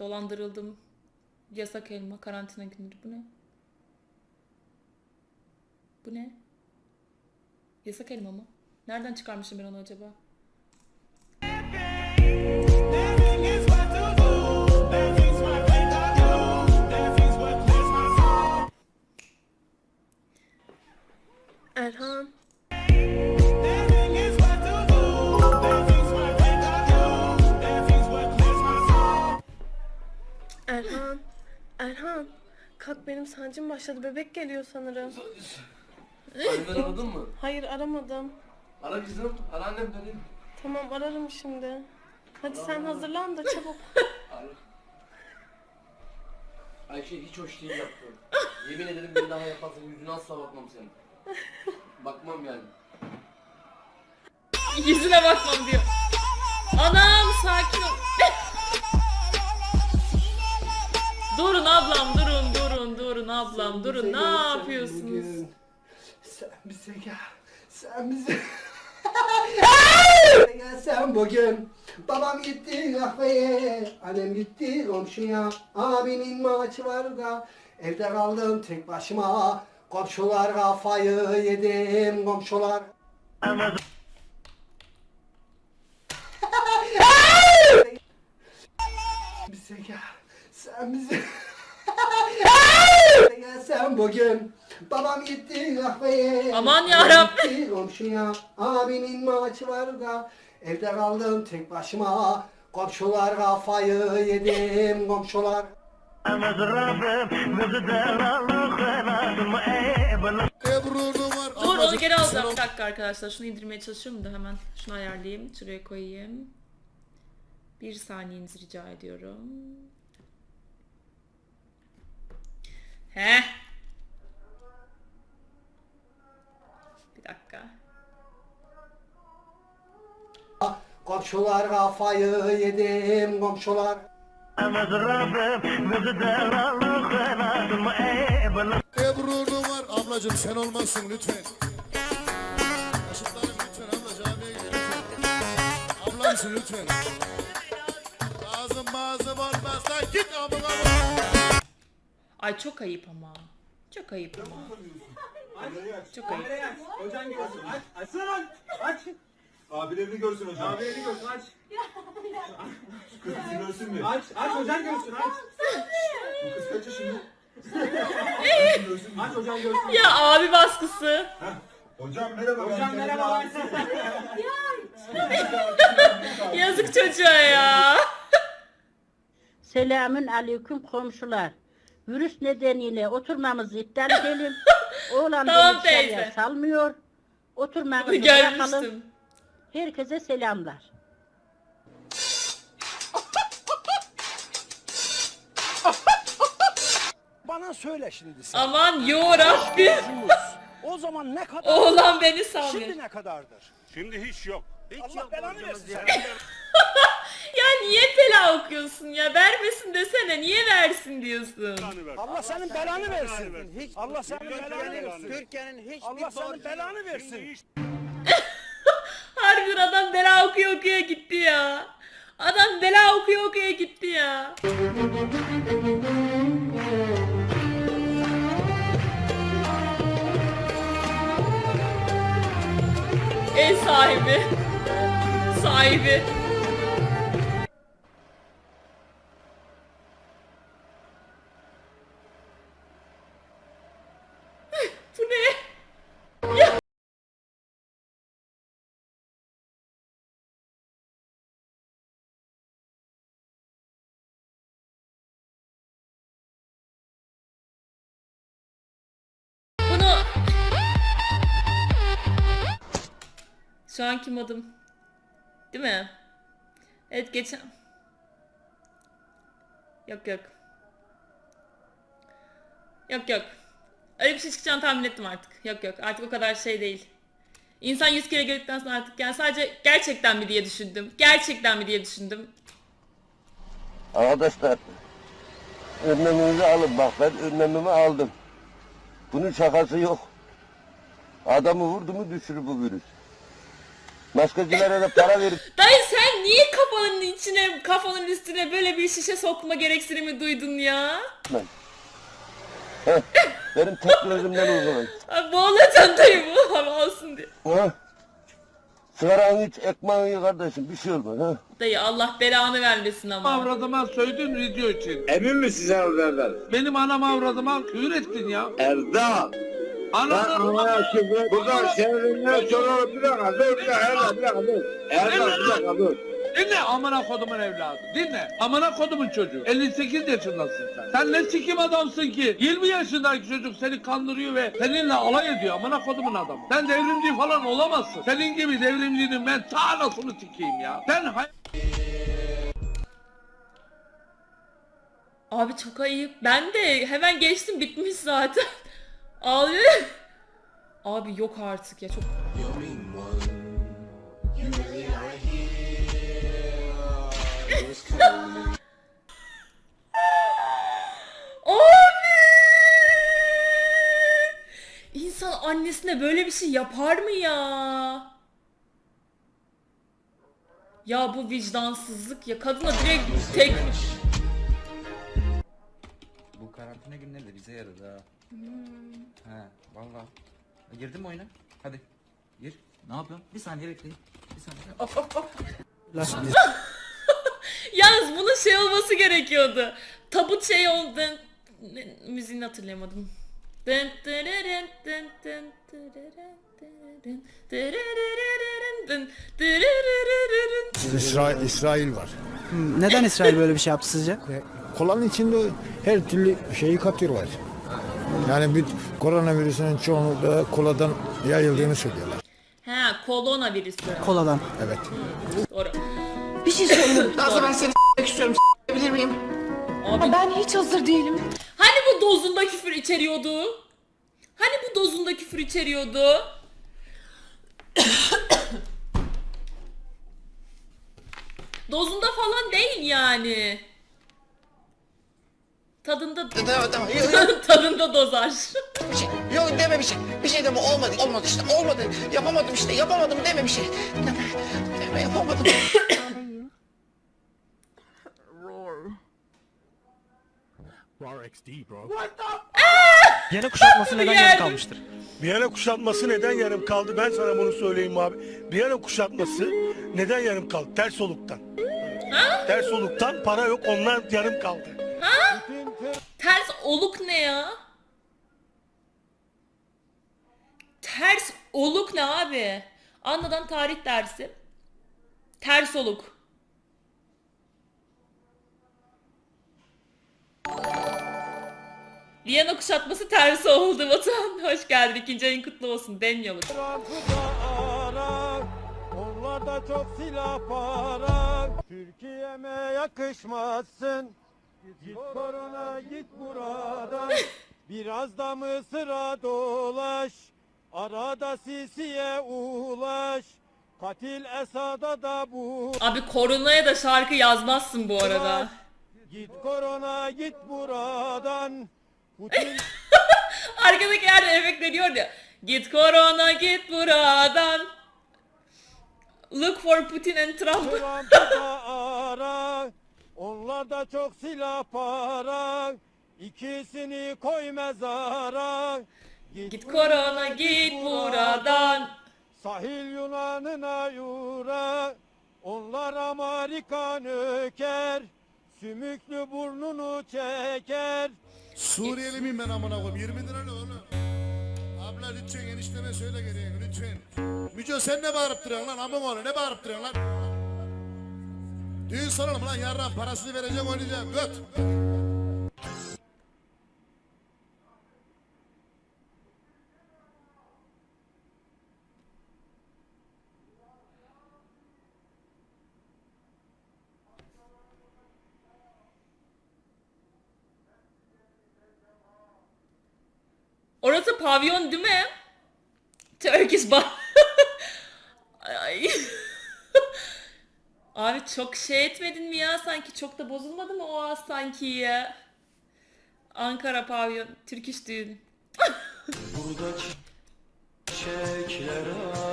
Dolandırıldım. Yasak elma. Karantina günleri. Bu ne? Bu ne? Yasak elma mı? Nereden çıkarmışım ben onu acaba? Erhan. Kalk benim sancım başladı. Bebek geliyor sanırım. Anneni aradın mı? Hayır aramadım. Ara kızım. Ara annem dedim. Tamam ararım şimdi. Hadi sen hazırlan da çabuk. Ara. Ayşe hiç hoş değil yaptın. Yemin ederim bir daha yaparsın yüzüne asla bakmam senin. Bakmam yani. Yüzüne bakmam diyor. Anam sakin ol. Ablam durun ne yapıyorsunuz? Sen bize gel. Sen bize... gel sen bugün. Babam gitti kahveye. Annem gitti komşuya. Abimin maçı var da. Evde kaldım tek başıma. Komşular kafayı yedim komşular. bize gel. Sen bize... sen bugün. Babam gitti kahveye. Aman yarabbim. gitti komşuya. Abimin maçı var da. Evde kaldım tek başıma. Komşular kafayı yedim komşular. Dur onu geri alacağım bir dakika arkadaşlar şunu indirmeye çalışıyorum da hemen şunu ayarlayayım şuraya koyayım. Bir saniyenizi rica ediyorum. He. Komşular kafayı yedim komşular. Ebru'nu var. Ablacım sen olmazsın lütfen. Yaşıtlarım lütfen abla camiye lütfen. Ablamsın lütfen. Lazım bazım olmazsa git amına Ay çok ayıp ama. Çok ayıp ama. Çok ayıp. Hocan görsün aç. Lan. Aç. Abilerini görsün hocam. Abilerini görsün aç. Kızı görsün mü? Aç. Aç hocan görsün aç. Bu kız kaç yaşında? Aç hocan görsün. Ya abi baskısı. Hocam merhaba. Hocam merhaba. Yazık çocuğa ya. Selamün aleyküm komşular. Virüs nedeniyle oturmamızı iptal edelim. Oğlan Tamam beni dışarıya salmıyor. Oturmamızı bırakalım. Herkese selamlar. Bana söyle şimdi sen. Aman yorabbim. O zaman ne kadar? Oğlan beni salmıyor. Şimdi ne kadardır? Şimdi hiç yok. Allah belanı versin. Ya niye bela okuyorsun ya? Vermesin desene. Niye versin diyorsun? Allah senin belanı versin. Allah senin belanı versin. Türkiye'nin hiç Allah senin belanı versin. Harbiden adam bela okuyor okuyor gitti ya. Adam bela okuyor okuyor gitti ya. Ev sahibi. Sahibi. Şu an kim adım? Değil mi? Evet geçen Yok yok. Yok yok. Öyle bir şey çıkacağını tahmin ettim artık. Yok yok artık o kadar şey değil. İnsan yüz kere gördükten sonra artık yani sadece gerçekten mi diye düşündüm. Gerçekten mi diye düşündüm. Arkadaşlar önleminizi alın bak ben önlemimi aldım. Bunun şakası yok. Adamı vurdu mu düşürür bu virüs. Maskecilere de para verip Dayı sen niye kafanın içine, kafanın üstüne böyle bir şişe sokma gereksinimi duydun ya? Heh, benim teknolojimden uygulayın. Abi boğulacaksın dayı bu hava olsun diye. Ha? Sigaranı iç, ekmeğini ye kardeşim, bir şey olmaz ha. Dayı Allah belanı vermesin ama. Avradıma söyledin video için. Emin misin sen oradan? Benim anam avradıma küfür ettin ya. Erdal. Anam Buradan şehrinden sonra bir dakika dur bir dakika bir dakika dur. Erdal bir dakika dur. Dinle amına kodumun evladı. Dinle. Amına kodumun çocuğu. 58 yaşındasın sen. Sen ne sikim adamsın ki? 20 yaşındaki çocuk seni kandırıyor ve seninle alay ediyor amına kodumun adamı. Sen devrimci falan olamazsın. Senin gibi devrimcinin ben ta anasını sikeyim ya. Sen hay- Abi çok ayıp. Ben de hemen geçtim bitmiş zaten. Ağlıyor. Abi yok artık ya çok. Abi! İnsan annesine böyle bir şey yapar mı ya? Ya bu vicdansızlık ya kadına direkt tek Bu karantina günleri de bize yaradı ha. He valla. Girdin mi oyuna? Hadi. Gir. Ne yapıyorsun? Bir saniye bekleyin. Bir saniye. Of of of. Yalnız bunun şey olması gerekiyordu. Tabut şey oldu. Müziğini hatırlayamadım. Dırırırın. İsrail, İsrail var. Neden İsrail böyle bir şey yaptı sizce? Kolanın içinde her türlü şeyi katıyorlar. Yani bir koronavirüsünün çoğunu da koladan yayıldığını söylüyorlar. Ha kolona virüsü. Koladan. Evet. Doğru. Bir şey söyleyeyim. Nazlı ben seni istiyorum bilir miyim? Abi Ben hiç hazır değilim. hani bu dozunda küfür içeriyordu? Hani bu dozunda küfür içeriyordu? dozunda falan değil yani. Tadında Tamam tamam. Yok yok tadında dozaj. bir şey. Yok deme bir şey. Bir şey deme olmadı. Olmadı işte olmadı. Yapamadım işte yapamadım deme bir şey. Deme, deme yapamadım. Yine kuşatması neden yarım Geldim. kalmıştır? Viyana kuşatması neden yarım kaldı? Ben sana bunu söyleyeyim abi. Viyana kuşatması neden yarım kaldı? Ters oluktan. Ters oluktan para yok ondan yarım kaldı. Ters oluk ne ya? Ters oluk ne abi? Anladan tarih dersi. Ters oluk. Viyana kuşatması tersi oldu Batuhan. Hoş geldin. İkinci ayın kutlu olsun. Demiyoruz. Onlar da çok silah para. Türkiye'me yakışmazsın. Git korona git buradan. Biraz da Mısır'a dolaş. Arada Sisi'ye ulaş. Katil Esad'a da bu. Abi koronaya da şarkı yazmazsın bu arada. Git korona git buradan. Putin Arkadaki yerde efekt veriyor ya. Git korona git buradan. Look for Putin and Trump. Trump'ı ara. Onlar da çok silah para. İkisini koy mezara. Git korona git buradan. Sahil Yunan'ına yura. Onlar Amerikan öker. Sümüklü burnunu çeker. Suriyeli miyim ben amına koyayım? 20 lira ne oğlum? Abla lütfen enişteme söyle geleyim lütfen. Müco sen ne bağırıp duruyorsun lan amın oğlu ne bağırıp duruyorsun lan? Düğün soralım lan yarram parasını verecek oynayacağım göt. Orası pavyon değil mi? Turkish bar. Ay. Abi çok şey etmedin mi ya sanki çok da bozulmadı mı o az sanki ya? Ankara pavyon, Turkish düğün. Burada çiçekler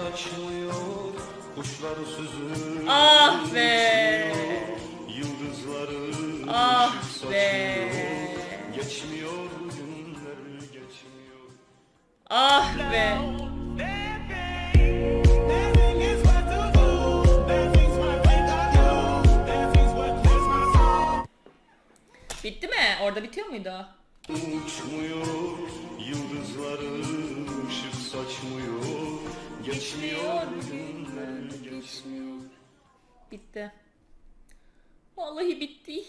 açmıyor Kuşlar süzülür Ah be. Yıldızları Ah be. Geçmiyor günler geçmiyor Ah be. Orada bitiyor muydu? Uçmuyor Yıldızları ışık saçmıyor Geçmiyor günler geçmiyor Bitti. Vallahi bitti.